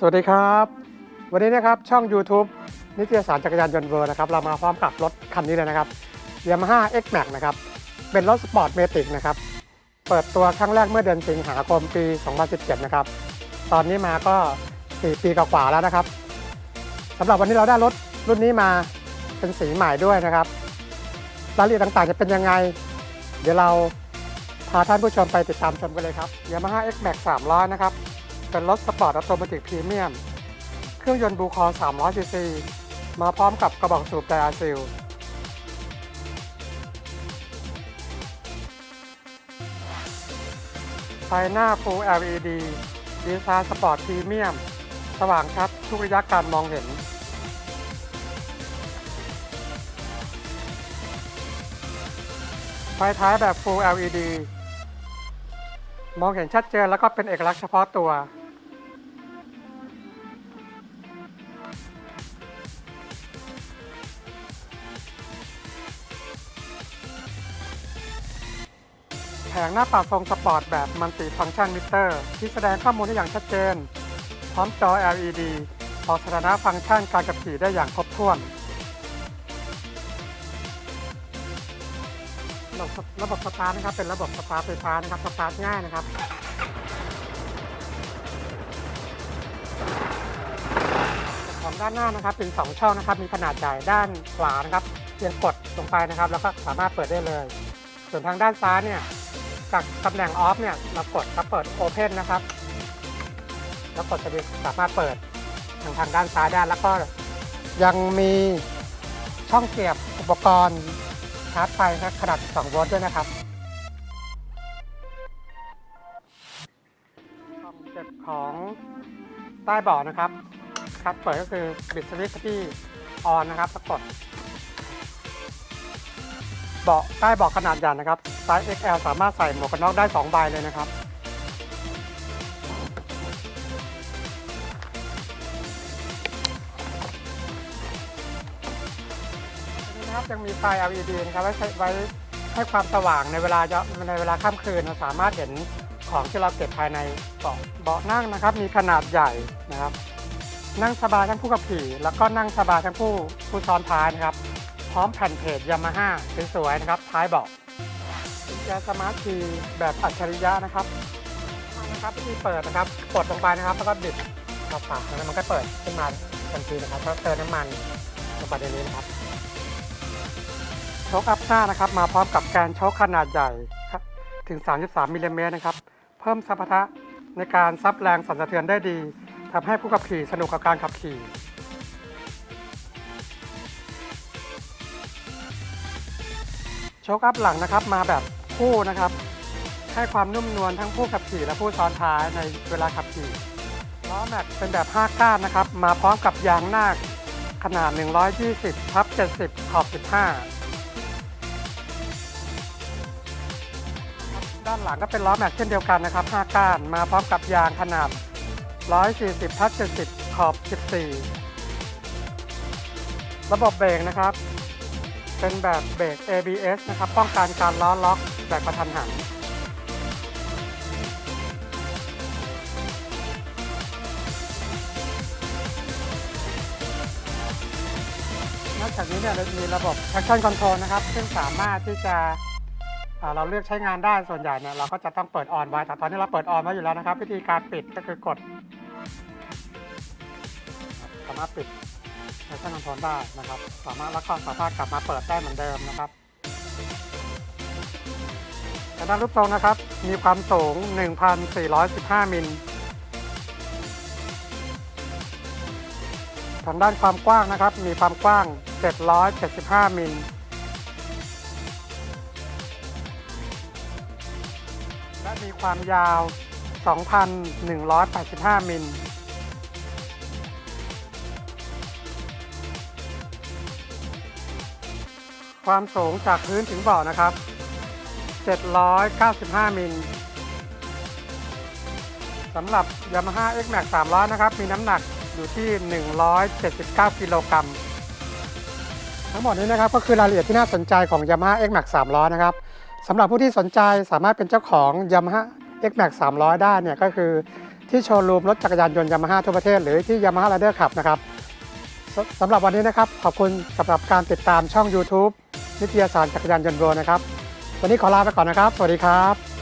สวัสดีครับ วันนี้นะครับช่อง YouTube นิตยสารจักรยานยนต์เวอร์นะครับเรามาพร้อมกับรถคันนี้เลยนะครับ Yamaha X Max นะครับ เป็นรถสปอร์ตเมติกนะครับ เปิดตัวครั้งแรกเมื่อเดือนสิงหาคมปี 2017 นะครับ ตอนนี้มาก็ 4 ปีกว่าแล้วนะครับสำหรับวันนี้เราได้รถรุ่นนี้มาเป็นสีใหม่ด้วยนะครับรายละเอียดต่างๆจะเป็นยังไง เดี๋ยวเราพาท่านผู้ชมไปติดตามชมกันเลยครับ Yamaha X Max 300 นะครับ เป็นรถสปอร์ตออโตเมติพรีเมียม เครื่องยนต์บูคอร์300ซีซี มาพร้อมกับกระบอกสูบไดอาซิลไฟหน้า Full LED ดีไซน์สปอร์ตพรีเมียม สว่างชัดทุกระยะการมองเห็น ไฟท้ายแบบ Full LED มองเห็นชัดเจนแล้วก็เป็นเอกลักษณ์เฉพาะตัว งหน้าปัดทรงสปอร์ตแบบมัลติฟัง c t ชันมิเตอร์ ที่แสดงข้อมูลได้อย่างชัดเจน พร้อมจอ LED บอกสถานะฟังก์ชันการขับขี่ได้อย่างครบถ้วนระบบระบบสตาร์ทนะครับเป็นระบบสตาร์ทไฟฟ้านะครับสตาร์ทง่ายนะครับของด้านหน้านะครับเป็น 2 ช่องนะครับ มีขนาดใหญ่ด้านขวานะครับเพียงกดลงไปนะครับ แล้วก็สามารถเปิดได้เลย ส่วนทางด้านซ้ายเนี่ย จากตำแหน่งออฟเนี่ยเรากดแล้วเปิดโอเพนนะครับ แล้วกดจะสามารถเปิดทางทางด้านซ้ายได้แล้วก็ยังมีช่องเสียบอุปกรณ์ชาร์จไฟนะครับขนาด 2 โวลต์ด้วยนะครับช่องเก็บของใต้เบาะนะครับ ครับเปิดก็คือบิดสวิตช์ที่ออนนะครับแล้วกด เบาะใต้เบาะขนาดใหญ่นะครับไซส์ XL สามารถใส่หมวกกันน็อกได้2ใบเลยนะครับนะครับยังมีไฟ LED นะครับไว้ใช้ไว้ให้ความสว่างในเวลาในเวลาค่ำคืนเราสามารถเห็นของที่เราเก็บภายในเบาะเบาะนั่งนะครับ มีขนาดใหญ่นะครับ นั่งสบายทั้งผู้ขับขี่ แล้วก็นั่งสบายทั้งผู้ผู้ซ้อนท้ายนะครับ ร้อมแผ่นเพจยามาฮ่าสวยๆนะครับ ท้ายเบาะกุญแจสมาร์ทคีย์แบบอัจฉริยะนะครับนะครับที่เปิดนะครับกดลงไปนะครับแล้วก็บิดกระฝาแล้วมันก็เปิดขึ้นมาทันทีนะครับแล้วเติมน้ำมันลงไปในนี้นะครับโชคอัพหน้านะครับมาพร้อมกับแกนโชคขนาดใหญ่ครับถึง 33มิลลิเมตรนะครับ เพิ่มสัมพัทธะในการซับแรงสั่นสะเทือนได้ดีทำให้ผู้ขับขี่สนุกกับการขับขี่ ชคอัพหลังนะครับมาแบบคู่นะครับ ให้ความนุ่มนวลทั้งผู้ขับขี่และผู้ซ้อนท้ายในเวลาขับขี่ล้อแม็กเป็นแบบ 5 ก้านนะครับ มาพร้อมกับยางหน้าขนาด 120ทับ70 ขอบ 15 ด้านหลังก็เป็นล้อแม็กเช่นเดียวกันนะครับ 5 ก้าน มาพร้อมกับยางขนาด 140ทับ70 ขอบ 14 ระบบเบรกนะครับ เป็นแบบเบรก ABS นะครับป้องกันการล้อล็อกแบบกระทันหันนอกจากนี้เนี่ยเรามีระบบ traction control นะครับ ซึ่งสามารถที่จะเราเลือกใช้งานได้ส่วนใหญ่เนี่ยเราก็จะต้องเปิดออนไว้ แต่ตอนนี้เราเปิดออนไว้อยู่แล้วนะครับ วิธีการปิดก็คือกด สามารถปิด traction control ได้นะครับ สามารถแล้วก็สามารถกลับมาเปิดได้เหมือนเดิมนะครับทางด้านรูปทรงนะครับ มีความสูง 1,415 มิลทางด้านความกว้างนะครับ มีความกว้าง 775 มิลและมีความยาว 2,185 มิล ความสูงจากพื้นถึงเบาะนะครับ 795 มิลสำหรับ Yamaha X Max 300 นะครับ มีน้ำหนักอยู่ที่ 179 กิโลกรัม ทั้งหมดนี้นะครับก็คือรายละเอียดที่น่าสนใจของ Yamaha X Max 300 นะครับสำหรับผู้ที่สนใจสามารถเป็นเจ้าของ Yamaha X Max 300 ได้เนี่ยก็คือที่โชว์รูมรถจักรยานยนต์ยามาฮ่าทั่วประเทศ หรือที่ยามาฮ่าไรเดอร์ขับนะครับสสำหรับวันนี้นะครับ ขอบคุณสำหรับการติดตามช่อง YouTube นิตยสารจักรยานยนต์โรนะครับ วันนี้ขอลาไปก่อนนะครับ สวัสดีครับ